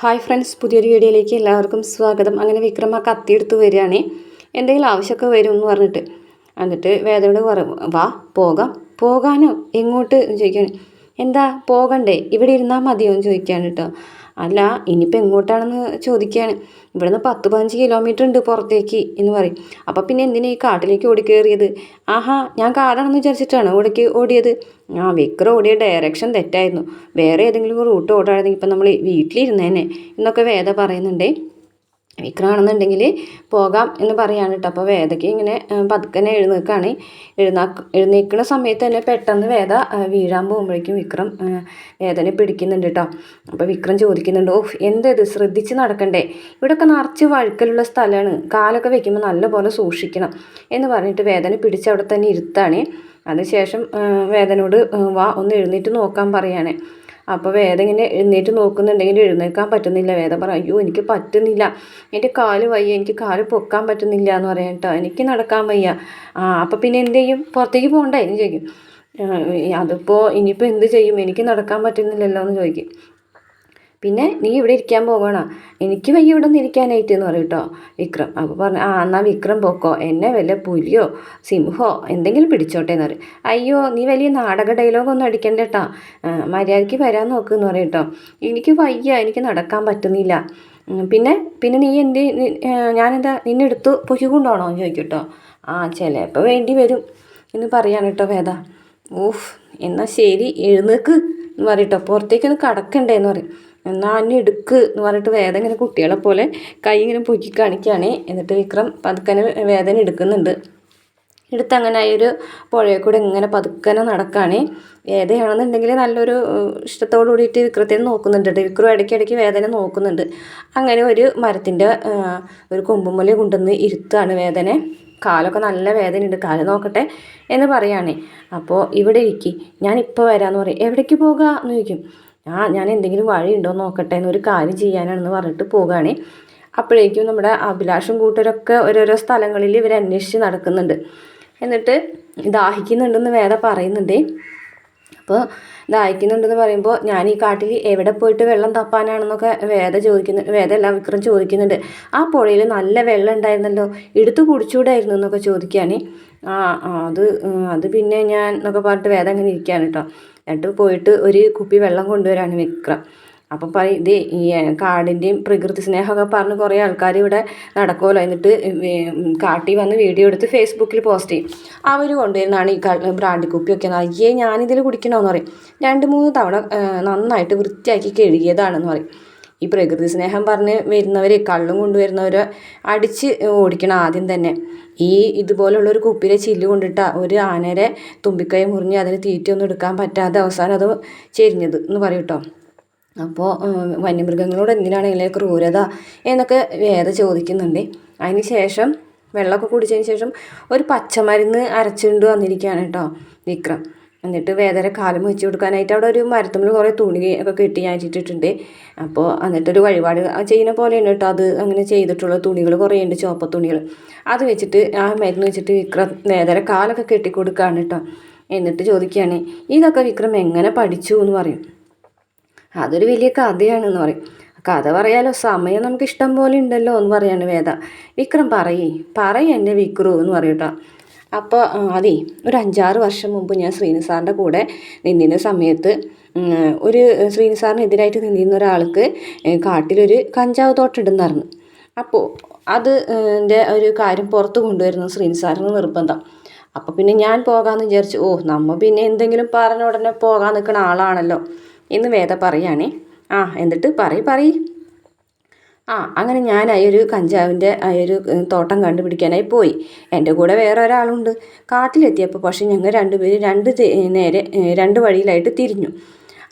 Hi friends പുതിയൊരു വീഡിയോയിലേക്ക് എല്ലാവർക്കും സ്വാഗതം. അങ്ങനെ വിക്രമ കത്തിയെടുത്ത് വരികയാണേ. എന്തെങ്കിലും ആവശ്യമൊക്കെ വരും എന്ന് പറഞ്ഞിട്ട്. എന്നിട്ട് വേദനയോട് പറയും വാ പോകാം. പോകാനോ? എങ്ങോട്ട് ചോദിക്കുകയാണ്. എന്താ പോകണ്ടേ? ഇവിടെ ഇരുന്നാൽ മതിയോ? എന്ന് ചോദിക്കുകയാണ് കേട്ടോ. അല്ല ഇനിയിപ്പോൾ എങ്ങോട്ടാണെന്ന് ചോദിക്കുകയാണ് ഇവിടുന്ന് പത്ത് പതിനഞ്ച് കിലോമീറ്റർ ഉണ്ട് പുറത്തേക്ക് എന്ന് പറയും. അപ്പോൾ പിന്നെ എന്തിനാ ഈ കാട്ടിലേക്ക് ഓടിക്കേറിയത്? ആഹാ ഞാൻ കാടാണെന്ന് വിചാരിച്ചിട്ടാണ് ഓടിക്ക് ഓടിയത്. ആ വിക്രം ഓടിയ ഡയറക്ഷൻ തെറ്റായിരുന്നു. വേറെ ഏതെങ്കിലും റൂട്ട് ഓടാണെങ്കിൽ ഇപ്പം നമ്മൾ വീട്ടിലിരുന്നേനെ എന്നൊക്കെ വേദ പറയുന്നുണ്ടേ. വിക്രമാണെന്നുണ്ടെങ്കിൽ പോകാം എന്ന് പറയാണ് കേട്ടോ. അപ്പോൾ വേദയ്ക്ക് ഇങ്ങനെ പതുക്കനെ എഴുന്നേൽക്കുകയാണ് എഴുന്നാ എഴുന്നേൽക്കുന്ന സമയത്ത് തന്നെ പെട്ടെന്ന് വേദ വീഴാൻ പോകുമ്പോഴേക്കും വിക്രം വേദന പിടിക്കുന്നുണ്ട് കേട്ടോ. അപ്പോൾ വിക്രം ചോദിക്കുന്നുണ്ട് ഓഹ് എന്തത്? ശ്രദ്ധിച്ച് നടക്കണ്ടേ? ഇവിടെയൊക്കെ നിറച്ച് വഴുക്കലുള്ള സ്ഥലമാണ്. കാലൊക്കെ വെക്കുമ്പോൾ നല്ലപോലെ സൂക്ഷിക്കണം. എന്ന് പറഞ്ഞിട്ട് വേദന പിടിച്ച് അവിടെ തന്നെ ഇരുത്താണ്. അതിനുശേഷം വേദനോട് വാ ഒന്ന് എഴുന്നേറ്റ് നോക്കാൻ പറയാണ്. അപ്പോൾ വേദ ഇങ്ങനെ എഴുന്നേറ്റ് നോക്കുന്നുണ്ടെങ്കിൽ എഴുന്നേൽക്കാൻ പറ്റുന്നില്ല. വേദം പറ അയ്യോ എനിക്ക് പറ്റുന്നില്ല. എന്റെ കാൽ വയ്യ. എനിക്ക് കാൽ പൊക്കാൻ പറ്റുന്നില്ല എന്ന് പറയാം കേട്ടോ. എനിക്ക് നടക്കാൻ വയ്യ. ആ അപ്പോൾ പിന്നെ എന്ത് ചെയ്യും? പുറത്തേക്ക് പോകണ്ടേ എന്ന് ചോദിക്കും. അതിപ്പോൾ ഇനിയിപ്പോൾ എന്ത് ചെയ്യും? എനിക്ക് നടക്കാൻ പറ്റുന്നില്ലല്ലോ എന്ന് ചോദിക്കും. പിന്നെ നീ ഇവിടെ ഇരിക്കാൻ പോകണോ? എനിക്ക് വയ്യ ഇവിടെ നിന്ന് ഇരിക്കാനായിട്ട് എന്ന് പറയും കേട്ടോ വിക്രം. അപ്പോൾ പറഞ്ഞു ആ എന്നാൽ വിക്രം പോക്കോ. എന്നെ വല്ല പുലിയോ സിംഹോ എന്തെങ്കിലും പിടിച്ചോട്ടെ എന്ന് പറയും. അയ്യോ നീ വലിയ നാടക ഡയലോഗ് ഒന്നും അടിക്കണ്ട കേട്ടോ മര്യാദയ്ക്ക് വരാൻ നോക്ക് എന്ന് പറയും കേട്ടോ എനിക്ക് വയ്യ. എനിക്ക് നടക്കാൻ പറ്റുന്നില്ല. പിന്നെ പിന്നെ നീ എന്ത് ഞാനെന്താ നിന്നെ എടുത്തു പൊക്കി കൊണ്ടുപോകണോ? എന്ന് ചോദിക്കും കേട്ടോ ആ ചിലപ്പോൾ വേണ്ടി വരും എന്ന് പറയാണ് കേട്ടോ വേദ. ഊഫ് എന്നാൽ ശരി എഴുന്നേക്ക് എന്ന് പറയട്ടോ പുറത്തേക്കൊന്ന് കടക്കണ്ടേ എന്ന് പറയും. എന്നാൽ അന്നെ എടുക്ക് എന്ന് പറഞ്ഞിട്ട് വേദന ഇങ്ങനെ കുട്ടികളെ പോലെ കൈ ഇങ്ങനെ പൊക്കി കാണിക്കുകയാണ് എന്നിട്ട് വിക്രം പതുക്കനെ വേദന എടുക്കുന്നുണ്ട്. എടുത്ത് അങ്ങനെ ആ ഒരു പുഴയിൽ കൂടെ ഇങ്ങനെ പതുക്കനെ നടക്കുകയാണ് വേദനയാണെന്നുണ്ടെങ്കിൽ നല്ലൊരു ഇഷ്ടത്തോടു കൂടിയിട്ട് വിക്രത്തിനെ നോക്കുന്നുണ്ട്. വിക്രം ഇടയ്ക്കിടയ്ക്ക് വേദന നോക്കുന്നുണ്ട്. അങ്ങനെ ഒരു മരത്തിന്റെ ഒരു കൊമ്പുമല കൊണ്ടുവന്ന് ഇരുത്താണ് വേദന. കാലൊക്കെ നല്ല വേദനയുണ്ട്. കാൽ നോക്കട്ടെ എന്ന് പറയുകയാണ് അപ്പോൾ ഇവിടെ ഇരിക്കി. ഞാൻ ഇപ്പോൾ വരാമെന്ന് പറയും. എവിടേക്ക് പോകാമെന്ന് ചോദിക്കും. ആ ഞാൻ എന്തെങ്കിലും വഴി ഉണ്ടോ നോക്കട്ടെ എന്നൊരു കാര്യം ചെയ്യാനാണെന്ന് പറഞ്ഞിട്ട് പോകുകയാണ് അപ്പോഴേക്കും നമ്മുടെ അഭിലാഷും കൂട്ടരൊക്കെ ഓരോരോ സ്ഥലങ്ങളിൽ ഇവർ അന്വേഷിച്ച് നടക്കുന്നുണ്ട്. എന്നിട്ട് ദാഹിക്കുന്നുണ്ടെന്ന് വേറെ പറയുന്നുണ്ട്. അപ്പോൾ ദാഹിക്കുന്നുണ്ടെന്ന് പറയുമ്പോൾ ഞാൻ ഈ കാട്ടിൽ എവിടെ പോയിട്ട് വെള്ളം തപ്പാനാണെന്നൊക്കെ വേദ ചോദിക്കുന്നു വേദ എല്ലാം വിക്രം ചോദിക്കുന്നുണ്ട്. ആ പുഴയിൽ നല്ല വെള്ളം ഉണ്ടായിരുന്നല്ലോ എടുത്തു കുടിച്ചുകൂടായിരുന്നു എന്നൊക്കെ ചോദിക്കുകയാണ്. ആ, അത് അത് പിന്നെ ഞാൻ എന്നൊക്കെ പറഞ്ഞിട്ട് വേദം അങ്ങനെ ഇരിക്കുകയാണ് കേട്ടോ. എന്നിട്ട് പോയിട്ട് ഒരു കുപ്പി വെള്ളം കൊണ്ടുവരാണ് വിക്രം. അപ്പം പറയും ഇത് ഈ കാടിന്റെയും പ്രകൃതി സ്നേഹമൊക്കെ പറഞ്ഞ് കുറേ ആൾക്കാർ ഇവിടെ നടക്കുമല്ലോ എന്നിട്ട് കാട്ടി വന്ന് വീഡിയോ എടുത്ത് ഫേസ്ബുക്കിൽ പോസ്റ്റ് ചെയ്യും. അവർ കൊണ്ടുവരുന്നതാണ് ഈ ബ്രാൻഡി കുപ്പിയൊക്കെ. അയ്യേ ഞാനിതിൽ കുടിക്കണമെന്ന് പറയും. രണ്ട് മൂന്ന് തവണ നന്നായിട്ട് വൃത്തിയാക്കി കഴുകിയതാണെന്ന് പറയും. ഈ പ്രകൃതി സ്നേഹം പറഞ്ഞ് വരുന്നവർ കള്ളും കൊണ്ടുവരുന്നവരെ അടിച്ച് ഓടിക്കണം ആദ്യം തന്നെ. ഈ ഇതുപോലുള്ള ഒരു കുപ്പിയിലെ ചില്ല് കൊണ്ടിട്ട ഒരു ആനരെ തുമ്പിക്കൈ മുറിഞ്ഞ് അതിന് തീറ്റയൊന്നും എടുക്കാൻ പറ്റാതെ അവസാനം അത് ചെരിഞ്ഞത് എന്ന് പറയും അപ്പോൾ വന്യമൃഗങ്ങളോട് എന്തിനാണ് ഇങ്ങനെ ക്രൂരത എന്നൊക്കെ വേദ ചോദിക്കുന്നുണ്ട്. അതിന് ശേഷം വെള്ളമൊക്കെ കുടിച്ചതിന് ശേഷം ഒരു പച്ചമരുന്ന് അരച്ചുകൊണ്ട് വന്നിരിക്കുകയാണ് കേട്ടോ വിക്രം. എന്നിട്ട് വേദന കാലം വെച്ച് കൊടുക്കാനായിട്ട് അവിടെ ഒരു മരത്തുമ്പിൽ കുറേ തുണി ഒക്കെ കെട്ടി ഞാൻ ഇട്ടിട്ടുണ്ട്. അപ്പോൾ എന്നിട്ടൊരു വഴിപാട് ചെയ്യുന്ന പോലെയാണ് കേട്ടോ അത്. അങ്ങനെ ചെയ്തിട്ടുള്ള തുണികൾ കുറേ ഉണ്ട് ചുവപ്പ തുണികൾ. അത് വെച്ചിട്ട് ആ മരുന്ന് വെച്ചിട്ട് വിക്രം വേദന കാലൊക്കെ കെട്ടി കൊടുക്കുകയാണ് കേട്ടോ. എന്നിട്ട് ചോദിക്കുകയാണ് ഇതൊക്കെ വിക്രം എങ്ങനെ പഠിച്ചു? എന്ന് പറയും. അതൊരു വലിയ കഥയാണെന്ന് പറയും. കഥ പറയാലോ സമയം നമുക്ക് ഇഷ്ടം പോലെ ഉണ്ടല്ലോ എന്ന് പറയാണ് വേദ. വിക്രം പറയേ പറയ എന്നെ വിക്രു എന്ന് പറയും കേട്ടോ. അപ്പോൾ അതേ ഒരു അഞ്ചാറ് വർഷം മുമ്പ് ഞാൻ ശ്രീനിസാറിന്റെ കൂടെ നിന്നിരുന്ന സമയത്ത് ഒരു ശ്രീനിസാറിനെതിരായിട്ട് നിന്നിരുന്ന ഒരാൾക്ക് കാട്ടിലൊരു കഞ്ചാവ് തോട്ടമുണ്ടെന്നറിഞ്ഞു അപ്പോൾ അത് ഒരു കാര്യം പുറത്ത് കൊണ്ടുവരുന്നു ശ്രീനിസാറിന് നിർബന്ധം. അപ്പോൾ പിന്നെ ഞാൻ പോകാമെന്ന് വിചാരിച്ചു ഓ നമ്മൾ പിന്നെ എന്തെങ്കിലും പറഞ്ഞ ഉടനെ പോകാൻ നിൽക്കുന്ന ആളാണല്ലോ എന്ന് വേദ പറയുകയാണേ. ആ എന്നിട്ട് പറയും പറയ്. ആ അങ്ങനെ ഞാൻ ആ ഒരു കഞ്ചാവിന്റെ ആ ഒരു തോട്ടം കണ്ടുപിടിക്കാനായി പോയി. എന്റെ കൂടെ വേറെ ഒരാളുണ്ട് കാട്ടിലെത്തിയപ്പോൾ പക്ഷേ ഞങ്ങൾ രണ്ടുപേരും രണ്ട് നേരെ രണ്ട് വഴിയിലായിട്ട് തിരിഞ്ഞു.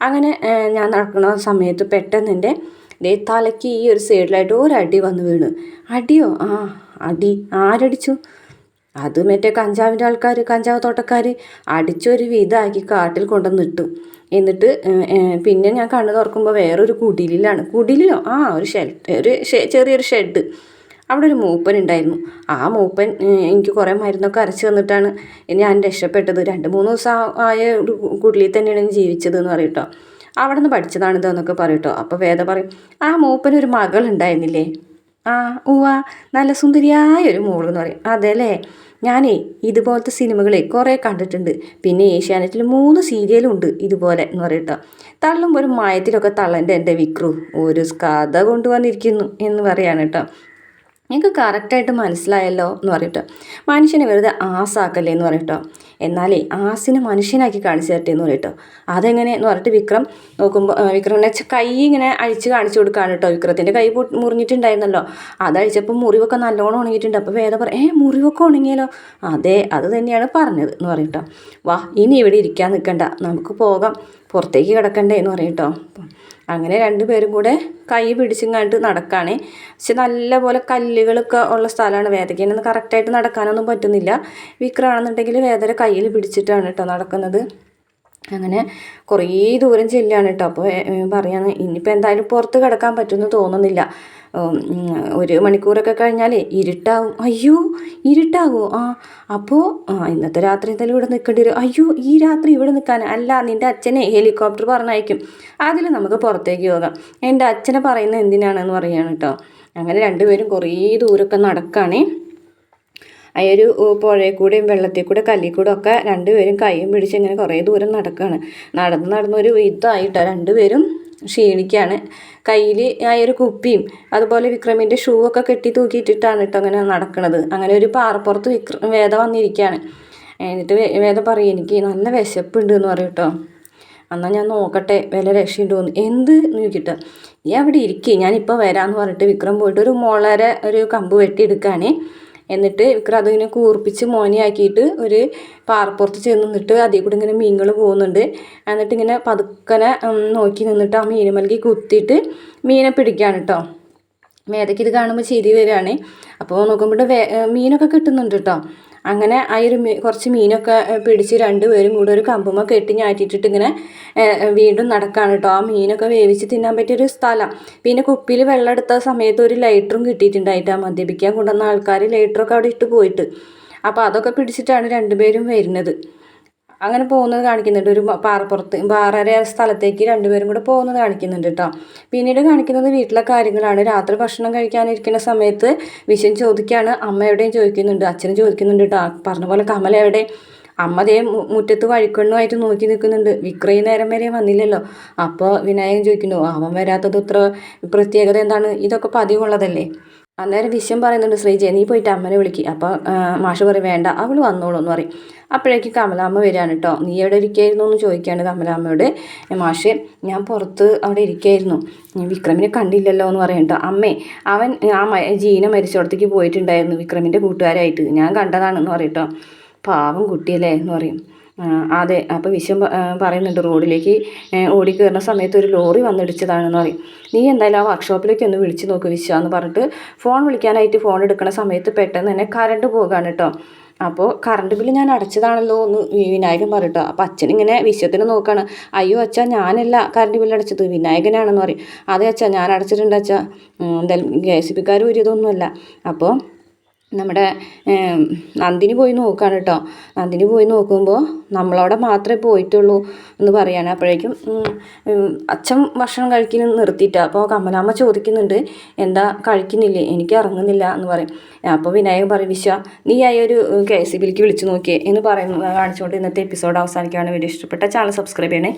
അങ്ങനെ ഞാൻ നടക്കുന്ന സമയത്ത് പെട്ടെന്ന് എന്റെ ദേ തലയ്ക്ക് ഈ ഒരു സൈഡിലായിട്ട് ഒരടി വന്ന് വീണ്. അടിയോ? ആ അടി. ആരടിച്ചു? അത് മറ്റേ കഞ്ചാവിന്റെ ആൾക്കാർ കഞ്ചാവ് തോട്ടക്കാർ അടിച്ചൊരു വിധമാക്കി കാട്ടിൽ കൊണ്ടുവന്ന് ഇട്ടു. എന്നിട്ട് പിന്നെ ഞാൻ കണ്ണു തുറക്കുമ്പോൾ വേറൊരു കുടിലിലാണ്. കുടിലിലോ? ആ ഒരു ഷെൽ ഒരു ചെറിയൊരു ഷെഡ്. അവിടെ ഒരു മൂപ്പൻ ഉണ്ടായിരുന്നു ആ മൂപ്പൻ എനിക്ക് കുറേ മരുന്നൊക്കെ അരച്ച് തന്നിട്ടാണ് ഞാൻ രക്ഷപ്പെട്ടത്. രണ്ട് മൂന്ന് ദിവസം ആയ ഒരു കുടിലിൽ തന്നെയാണ് ഞാൻ ജീവിച്ചത് എന്ന് പറയും കേട്ടോ അവിടെ നിന്ന് പഠിച്ചതാണ് ഇതെന്നൊക്കെ പറയും കേട്ടോ അപ്പോൾ വേദ പറയും ആ മൂപ്പനൊരു മകൾ ഉണ്ടായിരുന്നില്ലേ ആ ഉവ്വ നല്ല സുന്ദരിയായ ഒരു മോൾ എന്ന് പറയും. അതെ അല്ലേ ഞാനേ ഇതുപോലത്തെ സിനിമകളെ കുറേ കണ്ടിട്ടുണ്ട്. പിന്നെ ഏഷ്യാനെറ്റിൽ മൂന്ന് സീരിയലുണ്ട് ഇതുപോലെ എന്ന് പറയട്ടോ. തള്ളുമ്പോൾ ഒരു മായത്തിലൊക്കെ തള്ളന്റെ എന്റെ വിക്രു. ഒരു കഥ കൊണ്ടുവന്നിരിക്കുന്നു എന്ന് പറയാണ് കേട്ടോ. നിങ്ങൾക്ക് കറക്റ്റായിട്ട് മനസ്സിലായല്ലോ എന്ന് പറയട്ടോ. മനുഷ്യനെ വെറുതെ ആസാക്കല്ലേ എന്ന് പറയട്ടോ. എന്നാലേ ആസിനെ മനുഷ്യനാക്കി കാണിച്ചു തരട്ടെ എന്ന് പറയട്ടോ അതെങ്ങനെ എന്ന് പറഞ്ഞിട്ട് വിക്രം നോക്കുമ്പോൾ വിക്രമിനെ കൈ ഇങ്ങനെ അഴിച്ച് കാണിച്ചു കൊടുക്കുകയാണ് കേട്ടോ. വിക്രത്തിന്റെ കൈ മുറിഞ്ഞിട്ടുണ്ടായിരുന്നല്ലോ. അതഴിച്ചപ്പോൾ മുറിവൊക്കെ നല്ലോണം ഉണങ്ങിയിട്ടുണ്ട്. അപ്പോൾ വേദ പറ ഏ മുറിവൊക്കെ ഉണങ്ങിയല്ലോ? അതെ അത് തന്നെയാണ് പറഞ്ഞത് എന്ന് പറയട്ടോ വാ ഇനി ഇവിടെ ഇരിക്കാൻ നിൽക്കണ്ട നമുക്ക് പോകാം. പുറത്തേക്ക് കിടക്കണ്ടേ എന്ന് പറയട്ടോ അങ്ങനെ രണ്ടുപേരും കൂടെ കൈ പിടിച്ചിങ്ങാണ്ട് നടക്കുകയാണ് പക്ഷെ നല്ലപോലെ കല്ലുകളൊക്കെ ഉള്ള സ്ഥലമാണ് വേദയ്ക്ക്. കറക്റ്റായിട്ട് നടക്കാനൊന്നും പറ്റുന്നില്ല. വിക്രാണെന്നുണ്ടെങ്കിൽ വേദന കയ്യിൽ പിടിച്ചിട്ടാണ് കേട്ടോ നടക്കുന്നത്. അങ്ങനെ കുറേ ദൂരം ചെല്ലുകയാണ് കേട്ടോ. അപ്പോൾ പറയാന്ന് ഇനിയിപ്പോൾ എന്തായാലും പുറത്ത് കിടക്കാൻ പറ്റുമെന്ന് തോന്നുന്നില്ല. ഒരു മണിക്കൂറൊക്കെ കഴിഞ്ഞാൽ ഇരുട്ടാവും. അയ്യോ ഇരുട്ടാവോ? ആ അപ്പോൾ ഇന്നത്തെ രാത്രി എന്തായാലും ഇവിടെ നിൽക്കേണ്ടി വരും. അയ്യോ ഈ രാത്രി ഇവിടെ നിൽക്കാൻ അല്ല നിന്റെ അച്ഛനെ ഹെലികോപ്റ്റർ പറഞ്ഞയക്കും. അതിൽ നമുക്ക് പുറത്തേക്ക് പോകാം. എന്റെ അച്ഛനെ പറയുന്നത് എന്തിനാണെന്ന് പറയുകയാണ് കേട്ടോ. അങ്ങനെ രണ്ടുപേരും കുറേ ദൂരമൊക്കെ നടക്കുകയാണേ ആ ഒരു പുഴയിൽ കൂടെയും വെള്ളത്തിൽ കൂടെ കല്ലിൽ കൂടെ ഒക്കെ രണ്ടുപേരും കൈയും പിടിച്ച് ഇങ്ങനെ കുറേ ദൂരം നടക്കുകയാണ് നടന്ന് നടന്നൊരു ഇതായിട്ടാണ് രണ്ടുപേരും ക്ഷീണിക്കുകയാണ് കയ്യിൽ ആയൊരു കുപ്പിയും അതുപോലെ വിക്രമിന്റെ ഷൂ ഒക്കെ കെട്ടി തൂക്കിയിട്ടിട്ടാണ് കേട്ടോ അങ്ങനെ നടക്കുന്നത് അങ്ങനെ ഒരു പാറപ്പുറത്ത് വിക്ര വേദ വന്നിരിക്കുകയാണ് എന്നിട്ട് വേദ പറയും എനിക്ക് നല്ല വിശപ്പുണ്ട് എന്ന് പറയും കേട്ടോ എന്നാൽ ഞാൻ നോക്കട്ടെ വില രക്ഷയുണ്ടോന്ന് എന്ത്? നോക്കിയിട്ട് നീ അവിടെ ഇരിക്കേ ഞാനിപ്പോൾ വരാമെന്ന് പറഞ്ഞിട്ട് വിക്രം പോയിട്ട് ഒരു മുളരെ ഒരു കമ്പ് വെട്ടിയെടുക്കുകയാണ് എന്നിട്ട് വിക്രം അതിങ്ങനെ കൂർപ്പിച്ച് മോനിയാക്കിയിട്ട് ഒരു പാറപ്പുറത്ത് ചെന്ന് നിന്നിട്ട് അതിൽ കൂടെ ഇങ്ങനെ മീനുകൾ പോകുന്നുണ്ട്. എന്നിട്ട് ഇങ്ങനെ പതുക്കനെ നോക്കി നിന്നിട്ട് ആ മീൻ മൽകി കുത്തിയിട്ട് മീനെ പിടിക്കുകയാണ് കേട്ടോ മേതയ്ക്ക് ഇത് കാണുമ്പോൾ ചിരി വരികയാണ്. അപ്പോൾ നോക്കുമ്പോൾ വേ മീനൊക്കെ കിട്ടുന്നുണ്ട് കേട്ടോ അങ്ങനെ ആ ഒരു കുറച്ച് മീനൊക്കെ പിടിച്ച് രണ്ടുപേരും കൂടെ ഒരു കമ്പുമൊക്കെ കെട്ടി ഞാറ്റിട്ടിട്ട് ഇങ്ങനെ വീണ്ടും നടക്കാണ് കേട്ടോ ആ മീനൊക്കെ വേവിച്ച് തിന്നാൻ പറ്റിയൊരു സ്ഥലം. പിന്നെ കുപ്പിയിൽ വെള്ളം എടുത്ത സമയത്ത് ഒരു ലൈറ്ററും കിട്ടിയിട്ടുണ്ടായിട്ട് മദ്യപിക്കാൻ കൊണ്ടുവന്ന ആൾക്കാർ ലൈറ്ററൊക്കെ അവിടെ ഇട്ട് പോയിട്ട്. അപ്പോൾ അതൊക്കെ പിടിച്ചിട്ടാണ് രണ്ടുപേരും വരുന്നത്. അങ്ങനെ പോകുന്നത് കാണിക്കുന്നുണ്ട്. ഒരു പാറപ്പുറത്ത് പാറര സ്ഥലത്തേക്ക് രണ്ടുപേരും കൂടെ പോകുന്നത് കാണിക്കുന്നുണ്ട് കേട്ടോ. പിന്നീട് കാണിക്കുന്നത് വീട്ടിലെ കാര്യങ്ങളാണ്. രാത്രി ഭക്ഷണം കഴിക്കാനിരിക്കുന്ന സമയത്ത് വിഷം ചോദിക്കുകയാണ് അമ്മ എവിടെയും ചോദിക്കുന്നുണ്ട്? അച്ഛനും ചോദിക്കുന്നുണ്ട് കേട്ടോ. പറഞ്ഞ പോലെ കമല എവിടെ? അമ്മ ദേ മുറ്റത്ത് വഴിക്കണ്ണുമായിട്ട് നോക്കി നിൽക്കുന്നുണ്ട്. വിക്രയി നേരം വരെ വന്നില്ലല്ലോ. അപ്പോൾ വിനായകൻ ചോദിക്കുന്നു അവൻ വരാത്തത് ഇത്ര പ്രത്യേകത എന്താണ്? ഇതൊക്കെ പതിവുള്ളതല്ലേ? അന്നേരം വിശ്വം പറയുന്നുണ്ട് ശ്രീജയ നീ പോയിട്ട് അമ്മനെ വിളിക്ക്. അപ്പോൾ മാഷ് പറയും വേണ്ട അവൾ വന്നോളൂ എന്ന് പറയും. അപ്പോഴേക്കും കമലാമ്മ വരികയാണ് കേട്ടോ നീ എവിടെ ഇരിക്കായിരുന്നു? എന്ന് ചോദിക്കുകയാണ് കമലാമ്മയോട്. മാഷെ ഞാൻ പുറത്ത് അവിടെ ഇരിക്കായിരുന്നു. വിക്രമിനെ കണ്ടില്ലല്ലോ എന്ന് പറയും കേട്ടോ അമ്മേ അവൻ ആ ജീന മരിച്ചിടത്തേക്ക് പോയിട്ടുണ്ടായിരുന്നു വിക്രമിന്റെ കൂട്ടുകാരായിട്ട്. ഞാൻ കണ്ടതാണെന്ന് പറയും കേട്ടോ പാവം കുട്ടിയല്ലേ എന്ന് പറയും. അതെ അപ്പോൾ വിശ്വം പറയുന്നുണ്ട് റോഡിലേക്ക് ഓടി കയറുന്ന സമയത്ത് ഒരു ലോറി വന്നിടിച്ചതാണെന്ന് പറയും. നീ എന്തായാലും ആ വർക്ക്ഷോപ്പിലേക്ക് ഒന്ന് വിളിച്ച് നോക്ക് വിശ്വ എന്ന് പറഞ്ഞിട്ട് ഫോൺ വിളിക്കാനായിട്ട് ഫോൺ എടുക്കുന്ന സമയത്ത് പെട്ടെന്ന് തന്നെ കറണ്ട് പോകുകയാണ് കേട്ടോ അപ്പോൾ കറണ്ട് ബില്ല് ഞാൻ അടച്ചതാണല്ലോ എന്ന് വിനായകൻ പറയട്ടോ അപ്പോൾ അച്ഛൻ ഇങ്ങനെ വിശ്വത്തിന് നോക്കുകയാണ് അയ്യോ അച്ഛാ ഞാനല്ല കറണ്ട് ബില്ല് അടച്ചത് വിനായകനാണെന്ന് പറയും. അതെ അച്ഛാ ഞാൻ അടച്ചിട്ടുണ്ട് അച്ഛാ. എന്തായാലും കെ എസ് ഒരു അപ്പോൾ നമ്മുടെ നന്ദിനി പോയി നോക്കുകയാണ് കേട്ടോ നന്ദിനി പോയി നോക്കുമ്പോൾ നമ്മളവിടെ മാത്രമേ പോയിട്ടുള്ളൂ എന്ന് പറയാണ്. അപ്പോഴേക്കും അച്ഛൻ ഭക്ഷണം കഴിക്കുന്ന നിർത്തിയിട്ട്. അപ്പോൾ കമലാമ്മ ചോദിക്കുന്നുണ്ട് എന്താ കഴിക്കുന്നില്ലേ? എനിക്ക് ഇറങ്ങുന്നില്ല എന്ന് പറയും. അപ്പോൾ വിനായകൻ പറയും വിശ്വ നീ ആയി ഒരു കെ സി ബിയിലേക്ക് വിളിച്ചു നോക്കിയേ എന്ന് പറയുന്നു കാണിച്ചുകൊണ്ട് ഇന്നത്തെ എപ്പിസോഡ് അവസാനിക്കുകയാണ് വീഡിയോ ഇഷ്ടപ്പെട്ട ചാനൽ സബ്സ്ക്രൈബ് ചെയ്യണേ.